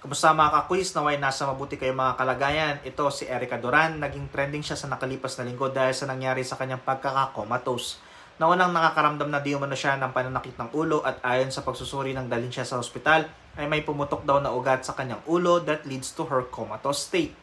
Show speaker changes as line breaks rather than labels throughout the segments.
Kamusta mga ka-quiz? Naway nasa mabuti kayo mga kalagayan. Ito si Erica Duran. Naging trending siya sa nakalipas na linggo dahil sa nangyari sa kanyang pagkakakomatose. Na unang nakakaramdam na di umano siya ng pananakit ng ulo at ayon sa pagsusuri ng dalhin siya sa ospital ay may pumutok daw na ugat sa kanyang ulo that leads to her comatose state.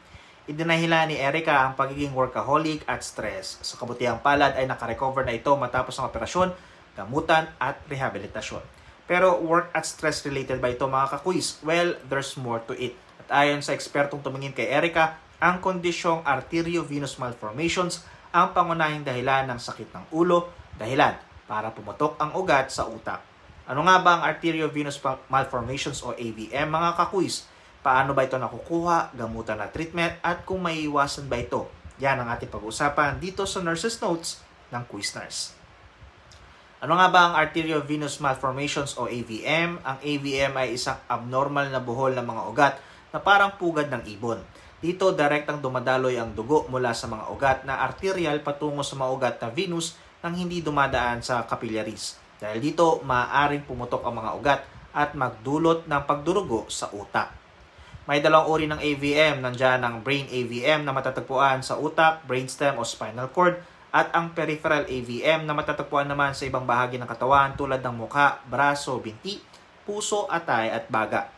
Idinahila ni Erica ang pagiging workaholic at stress. Sa kabutihang palad ay nakarecover na ito matapos ang operasyon, gamutan at rehabilitasyon. Pero work at stress related ba ito mga kakuis? Well, there's more to it. At ayon sa ekspertong tumingin kay Erica, ang kondisyong arteriovenous malformations ang pangunahing dahilan ng sakit ng ulo, dahilan para pumutok ang ugat sa utak. Ano nga ba ang arteriovenous malformations o AVM mga kakuis? Paano ba ito nakukuha, gamutan na treatment, at kung may iwasan ba ito? Yan ang ating pag-uusapan dito sa Nurses Notes ng Quiz Nurse. Ano nga ba ang arteriovenous malformations o AVM? Ang AVM ay isang abnormal na buhol ng mga ugat na parang pugad ng ibon. Dito, direktang dumadaloy ang dugo mula sa mga ugat na arterial patungo sa mga ugat na venous nang hindi dumadaan sa capillaries. Dahil dito, maaaring pumutok ang mga ugat at magdulot ng pagdurugo sa utak. May dalawang uri ng AVM. Nandiyan ang brain AVM na matatagpuan sa utak, brainstem o spinal cord at ang peripheral AVM na matatagpuan naman sa ibang bahagi ng katawan tulad ng mukha, braso, binti, puso, atay at baga.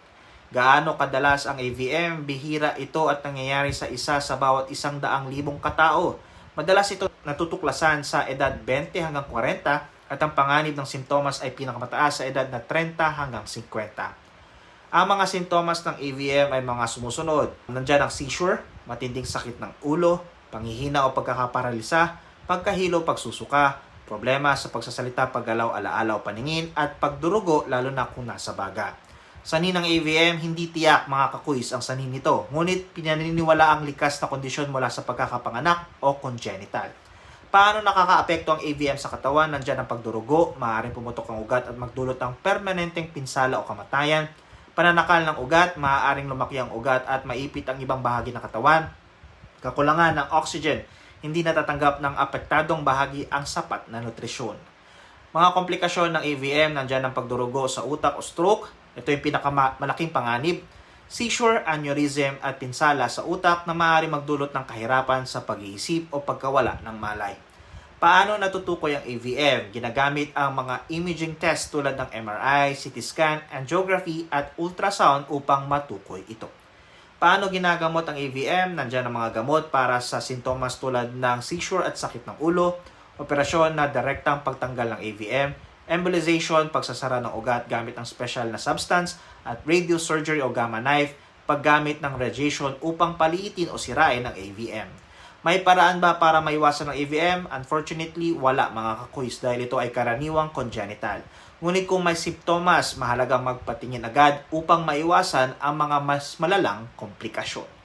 Gaano kadalas ang AVM? Bihira ito at nangyayari sa isa sa bawat isang daang libong katao. Madalas ito natutuklasan sa edad 20 hanggang 40 at ang panganib ng simptomas ay pinakamataas sa edad na 30 hanggang 50. Ang mga sintomas ng AVM ay mga sumusunod. Nandiyan ang seizure, matinding sakit ng ulo, panghihina o pagkakaparalisa, pagkahilo, pagsusuka, problema sa pagsasalita, paggalaw, alaala o paningin, at pagdurugo lalo na kung nasa baga. Sanin ng AVM, hindi tiyak mga kakuis ang sanin nito, ngunit pinaniniwala ang likas na kondisyon mula sa pagkakapanganak o congenital. Paano nakakaapekto ang AVM sa katawan? Nandiyan ang pagdurugo, maaaring pumutok ang ugat at magdulot ng permanenteng pinsala o kamatayan. Pananakal ng ugat, maaaring lumaki ang ugat at maipit ang ibang bahagi ng katawan. Kakulangan ng oxygen, hindi natatanggap ng apektadong bahagi ang sapat na nutrisyon. Mga komplikasyon ng AVM, nandyan ang pagdurugo sa utak o stroke. Ito yung pinakamalaking panganib. Seizure, aneurysm at pinsala sa utak na maaari magdulot ng kahirapan sa pag-iisip o pagkawala ng malay. Paano natutukoy ang AVM? Ginagamit ang mga imaging test tulad ng MRI, CT scan, angiography at ultrasound upang matukoy ito. Paano ginagamot ang AVM? Nandiyan ang mga gamot para sa sintomas tulad ng seizure at sakit ng ulo, operasyon na direktang pagtanggal ng AVM, embolization, pagsasara ng ugat gamit ng special na substance, at radiosurgery o gamma knife, paggamit ng radiation upang paliitin o sirain ang AVM. May paraan ba para maiwasan ng AVM? Unfortunately, wala mga kakuis dahil ito ay karaniwang congenital. Ngunit kung may simptomas, mahalagang magpatingin agad upang maiwasan ang mga mas malalang komplikasyon.